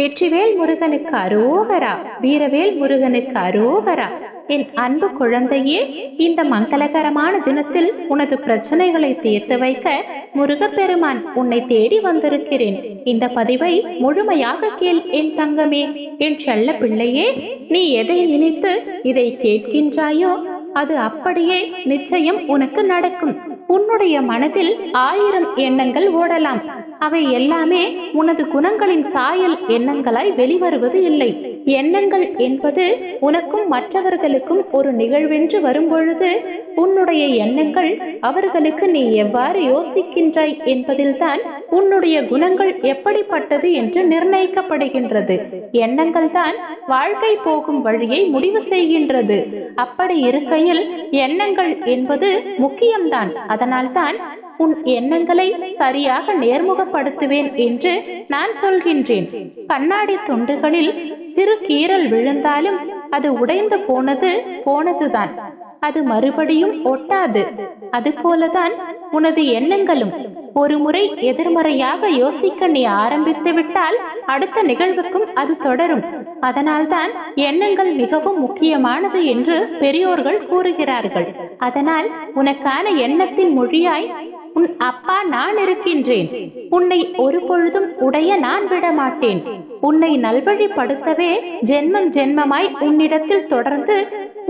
வெற்றிவேல் முருகனுக்கு அரோகரா வீரவேல் முருகனுக்கு அரோகரா. என் அன்பு குழந்தையே இந்த மங்களகரமான தினத்தில் உனது பிரச்சனைகளை தீர்த்து வைக்க முருகப்பெருமான் உன்னை தேடி வந்திருக்கிறேன். இந்த பதிவை முழுமையாக கேள் என் தங்கமே. என் செல்ல பிள்ளையே நீ எதை நினைத்து இதை கேட்கின்றாயோ அது அப்படியே நிச்சயம் உனக்கு நடக்கும். உன்னுடைய மனதில் ஆயிரம் எண்ணங்கள் ஓடலாம். அவை எல்லாமே உனது குணங்களின் சாயல் எண்ணங்களாய் வெளிவருவது இல்லை. எண்ணங்கள் என்பது உனக்கும் மற்றவர்களுக்கும் ஒரு நிகழ்வென்று வரும்பொழுது உன்னுடைய எண்ணங்கள் அவர்களுக்கு நீ எவ்வாறு யோசிக்கின்றாய் என்பதில்தான் உன்னுடைய குணங்கள் எப்படிப்பட்டது என்று நிர்ணயிக்கப்படுகின்றது. எண்ணங்கள் தான் வாழ்க்கை போகும் வழியை முடிவு செய்கின்றது. அப்படி இருக்கையில் எண்ணங்கள் என்பது முக்கியம்தான். அதனால்தான் உன் எண்ணங்களை சரியாக நேர்முகப்படுத்துவேன் என்று நான் சொல்கின்றேன். கண்ணாடி துண்டுகளில் சிறு கீறல் விழுந்தாலும் அது உடைந்து போனது போனதுதான். அது மறுபடியும் ஒட்டாது. அது போலதான் உனது எண்ணங்களும் ஒரு முறை எதிர்மறையாக யோசிக்க நீ ஆரம்பித்து விட்டால் அடுத்த நிகழ்வுக்கும் அது தொடரும். அதனால்தான் எண்ணங்கள் மிகவும் முக்கியமானது என்று பெரியோர்கள் கூறுகிறார்கள். அதனால் உனக்கான எண்ணத்தின் மொழியாய் உன் அப்பா நான் இருக்கின்றேன். உன்னை ஒரு பொழுதும் உடைய நான் விட மாட்டேன் உன்னை நல்வழிப்படுத்தவே ஜென்மம் ஜென்மமாய் உன்னிடத்தில் தொடர்ந்து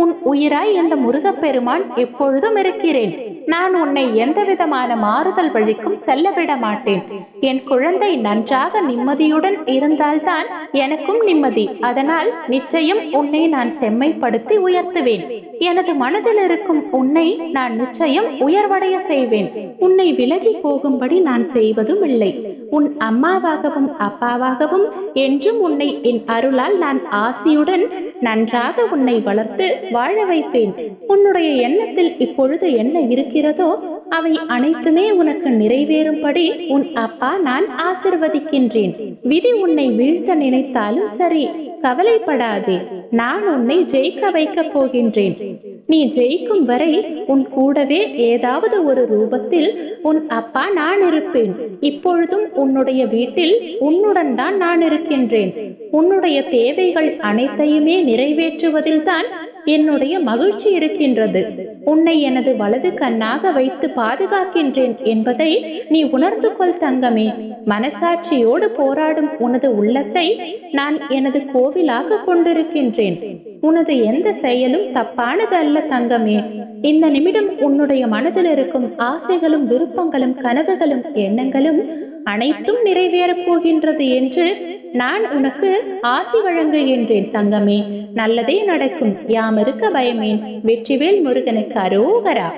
உன் உயிராய் இந்த முருகப்பெருமான் எப்பொழுதும் இருக்கிறேன். நான் உன்னை எந்த விதமான மாறுதல் வழிக்கும் செல்ல விட மாட்டேன் என் குழந்தை நன்றாக நிம்மதியுடன் இருந்தால்தான் எனக்கும் நிம்மதி. அதனால் நிச்சயம் உன்னை நான் செம்மைப்படுத்தி உயர்த்துவேன். எனது மனதில் இருக்கும் உன்னை நான் நிச்சயம் உயர்வடைய செய்வேன். உன்னை விலகி போகும்படி நான் செய்வதும் இல்லை. உன் அம்மாவாகவும் அப்பாவாகவும் என்றும் உன்னை என் அருளால் நான் ஆசியுடன் நன்றாக உன்னை வளர்த்து வாழ வைப்பேன். உன்னுடைய எண்ணத்தில் இப்பொழுது என்ன இருக்கிறதோ அவை அனைத்துமே உனக்கு நிறைவேறும்படி உன் அப்பா நான் ஆசிர்வதிக்கின்றேன். விதி உன்னை வீழ்த்த நினைத்தாலும் சரி கவலைப்படாதே. நான் உன்னை ஜெயிக்க வைக்கப் போகின்றேன். நீ ஜெயிக்கும் வரை உன் கூடவே ஏதாவது ஒரு ரூபத்தில் உன் அப்பா நான் இருப்பேன். இப்பொழுதும் உன்னுடைய வீட்டில் உன்னுடன் தான் நான் இருக்கின்றேன். உன்னுடைய தேவைகள் அனைத்தையுமே நிறைவேற்றுவதில்தான் என்னுடைய மகிழ்ச்சி இருக்கின்றது. உன்னை எனது வலது கண்ணாக வைத்து பாதுகாக்கின்றேன் என்பதை நீ உணர்ந்து கொள் தங்கமே. மனசாட்சியோடு போராடும் உனது உள்ளத்தை நான் எனது கோவிலாக கொண்டிருக்கின்றேன். உனது எந்த செயலும் தப்பானது அல்ல தங்கமே. இந்த நிமிடம் உன்னுடைய மனதில் இருக்கும் ஆசைகளும் விருப்பங்களும் கனவுகளும் எண்ணங்களும் அனைத்தும் நிறைவேறப் போகின்றது என்று நான் உனக்கு ஆசி வழங்குகின்றேன் தங்கமே. நல்லதே நடக்கும். யாம் இருக்க பயமேன். வெற்றிவேல் முருகனுக்கு அரோகரா.